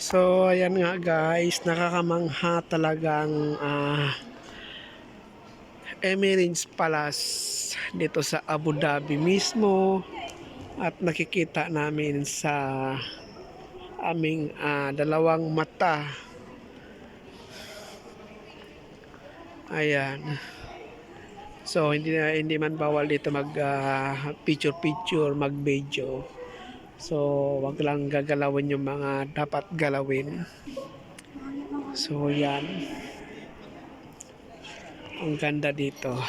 So, ayan nga guys, nakakamangha talagang ah Emirates Palace dito sa Abu Dhabi mismo at nakikita namin sa aming ah, dalawang mata. Ayan. So hindi hindi man bawal dito mag ah, picture picture, mag video. So wag lang gagalawin yung mga dapat galawin. So yan. Ang ganda dito.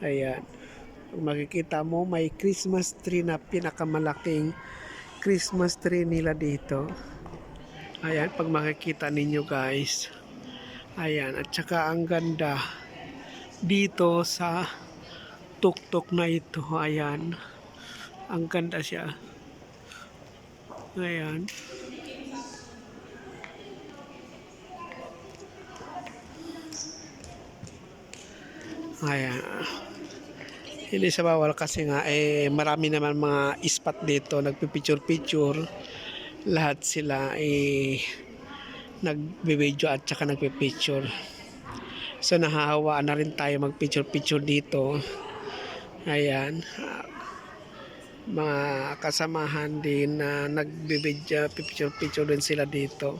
Ayan. Makikita mo, may Christmas tree na pinakamalaking Christmas tree nila dito. Ayan, pag makikita ninyo guys. Ayan, at saka ang ganda dito sa tuktok na ito. Ayan. Ang ganda siya. Ayan. Ayan. Hindi sa bawal kasi nga eh marami naman mga ispat dito nagpipicture-picture. Lahat sila eh nagbe-video at saka nagpipicture. So nahahawaan na rin tayo magpicture-picture dito. Ayan. Mga kasamahan din na nagbe-video, picture-picture din sila dito.